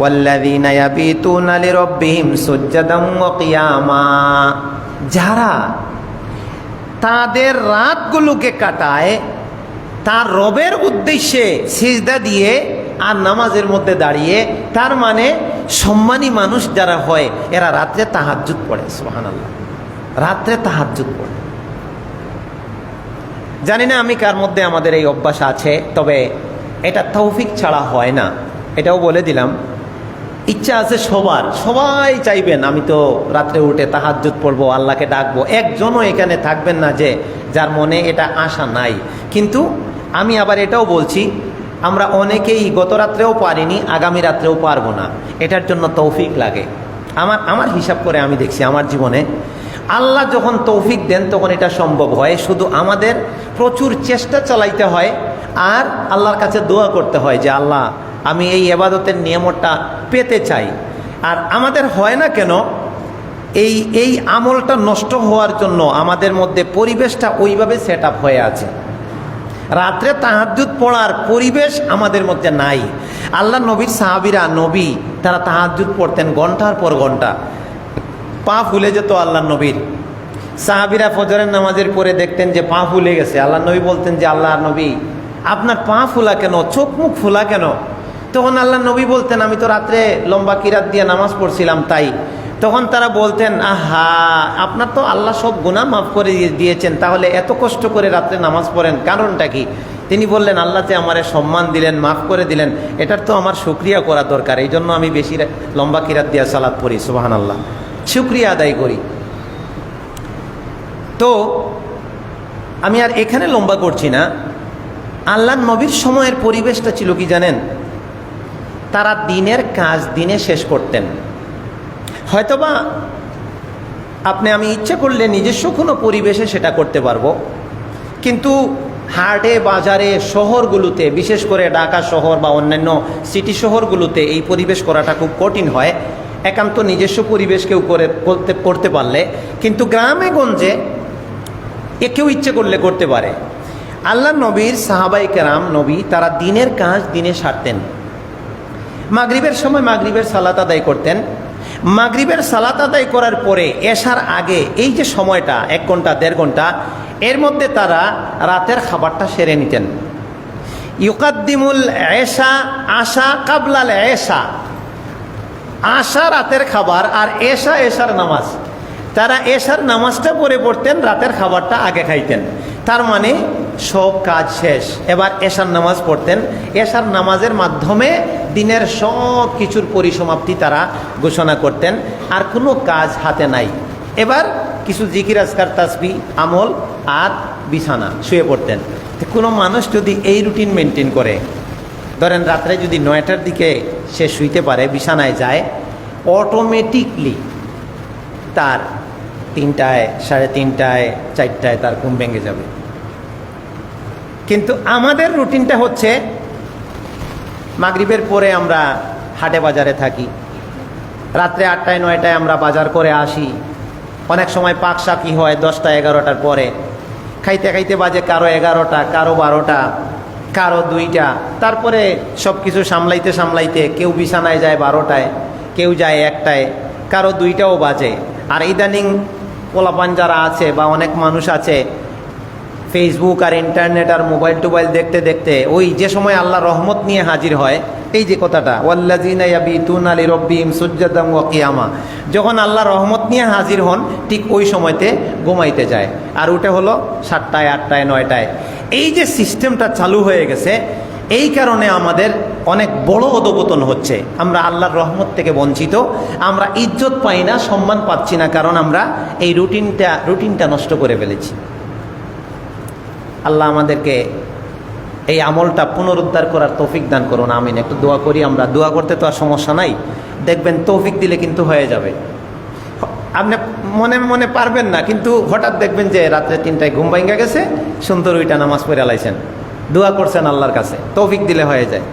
ইয়াবিতুনা লিরাব্বিহিম সুজদাম ওয়া কিয়ামা যারা তাদের রাতগুলোকে কাটায়, তার রবের উদ্দেশ্যে সিজদা দিয়ে আর নামাজের মধ্যে দাঁড়িয়ে, তার মানে সম্মানী মানুষ যারা হয়, এরা রাত্রে তাহাজ্জুদ পড়ে, সুবহানাল্লাহ। রাত্রে তাহাজ্জুদ পড়ে। জানি না আমি কার মধ্যে আমাদের এই অভ্যাস আছে, তবে এটা তৌফিক ছাড়া হয় না। এটাও বলে দিলাম। ইচ্ছা আছে সবার, সবাই চাইবেন, আমি তো রাত্রে উঠে তাহাজ্জুদ পড়ব, আল্লাহকে ডাকবো। একজনও এখানে থাকবেন না যে, যার মনে এটা আশা নাই। কিন্তু আমি আবার এটাও বলছি, আমরা অনেকেই গত রাত্রেও পারিনি, আগামী রাত্রেও পারব না। এটার জন্য তৌফিক লাগে। আমার আমার হিসাব করে আমি দেখছি, আমার জীবনে। আল্লাহ যখন তৌফিক দেন, তখন এটা সম্ভব হয়। শুধু আমাদের প্রচুর চেষ্টা চালাইতে হয়, আর আল্লাহর কাছে দোয়া করতে হয় যে, আল্লাহ আমি এই এবাদতের নিয়মটা পেতে চাই। আর আমাদের হয় না কেন, এই এই আমলটা নষ্ট হওয়ার জন্য আমাদের মধ্যে পরিবেশটা ওইভাবে সেট আপ হয়ে আছে। রাত্রে তাহাজুদ পড়ার পরিবেশ আমাদের মধ্যে নাই। আল্লাহ নবীর সাহাবিরা, নবী, তারা তাহাজুদ পড়তেন ঘণ্টার পর ঘণ্টা। পা ফুলে যেত আল্লাহ নবীর। সাহাবিরা ফজরের নামাজের পরে দেখতেন যে পা ফুলে গেছে। আল্লাহ নবী বলতেন যে, আল্লাহ নবী, আপনার পা ফুলা কেন? চোখ মুখ ফুলা কেন? তখন আল্লাহ নবী বলতেন, আমি তো রাত্রে লম্বা কিরাত দিয়ে নামাজ পড়ছিলাম তাই। তখন তারা বলতেন, আহা, আপনার তো আল্লাহ সব গুণা মাফ করে দিয়ে- দিয়েছেন, তাহলে এত কষ্ট করে রাত্রে নামাজ পড়েন, কারণটা কি? তিনি বললেন, আল্লাহ যে আমারে সম্মান দিলেন, মাফ করে দিলেন, এটার তো আমার শুক্রিয়া করা দরকার এই জন্য আমি বেশি লম্বা কিরাত দিয়া সালাদ পড়ি সুবাহান আল্লাহ শুক্রিয়া আদায় করি। তো আমি আর এখানে লম্বা করছি না। আল্লাহ নবীর সময়ের পরিবেশটা ছিল কি জানেন? তারা দিনের কাজ দিনে শেষ করতেন। হয়তোবা আপনি আমি ইচ্ছে করলে নিজস্ব কোনো পরিবেশে সেটা করতে পারব। কিন্তু হাটে, বাজারে শহরগুলোতে, বিশেষ করে ঢাকা শহর বা অন্যান্য সিটি শহরগুলোতে এই পরিবেশ করাটা খুব কঠিন হয়। একান্ত নিজস্ব পরিবেশ কেউ করে করতে করতে পারলে। কিন্তু গ্রামে গঞ্জে এ কেউ ইচ্ছে করলে করতে পারে। আল্লাহ নবীর সাহাবাই কেরাম, নবী তারা দিনের কাজ দিনে সারতেন। মাগরিবের সময় মাগরিবের সালাত আদায় করতেন। মাগরিবের সালাত আদায় করার পরে এসার আগে এই যে সময়টা, এক ঘণ্টা, দেড় ঘণ্টা, এর মধ্যে তারা রাতের খাবারটা সেরে নিতেন। ইউকাদ্দিমুল এশা, আশা কাবলাল এশা। আশা রাতের খাবার আর এশা এশার নামাজ। তারা এশার নামাজটা পরে পড়তেন, রাতের খাবারটা আগে খাইতেন। তার মানে সব কাজ শেষ। এবার এশার নামাজ পড়তেন। এশার নামাজের মাধ্যমে দিনের সব কিছুর পরিসমাপ্তি তারা ঘোষণা করতেন। আর কোনো কাজ হাতে নাই। এবার কিছু জিকির, আজকার, তাসবি, আমল আর বিছানা শুয়ে পড়তেন। কোনো মানুষ যদি এই রুটিন মেনটেন করে, ধরেন রাত্রে যদি নয়টার দিকে সে শুইতে পারে, বিছানায় যায় অটোমেটিকলি তার তিনটায়, সাড়ে তিনটায়, চারটায় তার ঘুম ভেঙে যাবে। কিন্তু আমাদের রুটিনটা হচ্ছে, মাগরিবের পরে আমরা হাটে বাজারে থাকি। রাত্রে আটটায়, নয়টায় আমরা বাজার করে আসি। অনেক সময় পাক শাকি হয় দশটা, এগারোটার পরে। খাইতে খাইতে বাজে কারও এগারোটা, কারও বারোটা, কারও দুইটা। তারপরে সব কিছু সামলাইতে সামলাইতে কেউ বিছানায় যায় বারোটায়, কেউ যায় একটায়, কারও দুইটাও বাজে। আর ইদানিং পোলাপান যারা আছে বা অনেক মানুষ আছে ফেসবুক আর ইন্টারনেট আর মোবাইল টোবাইল দেখতে দেখতে ওই যে সময় আল্লাহ রহমত নিয়ে হাজির হয়, এই যে কথাটা ওয়াল্লাজিনা ইয়াবিতুন আলী রব্বিম সুজ্জাদাম ওয়া কিয়ামা যখন আল্লাহ রহমত নিয়ে হাজির হন, ঠিক ওই সময়তে ঘুমাইতে যায়। আর ওটা হলো সাতটায়, আটটায়, নয়টায়। এই যে সিস্টেমটা চালু হয়ে গেছে এই কারণে আমাদের অনেক বড় অধপতন হচ্ছে। আমরা আল্লাহর রহমত থেকে বঞ্চিত। আমরা ইজ্জত পাই না, সম্মান পাচ্ছি না, কারণ আমরা এই রুটিনটা রুটিনটা নষ্ট করে ফেলেছি। আল্লাহ আমাদেরকে এই আমলটা পুনরুদ্ধার করার তৌফিক দান করুন, আমিন। একটু দোয়া করি আমরা। দোয়া করতে তো আর সমস্যা নাই। দেখবেন তৌফিক দিলে কিন্তু হয়ে যাবে। আপনি মনে মনে পারবেন না, কিন্তু হঠাৎ দেখবেন যে রাত্রে তিনটায় ঘুম ভাঙ্গা গেছে, সুন্দর ওইটা নামাজ পড়ে লাইছেন দোয়া করছেন আল্লাহর কাছে। তৌফিক দিলে হয়ে যায়।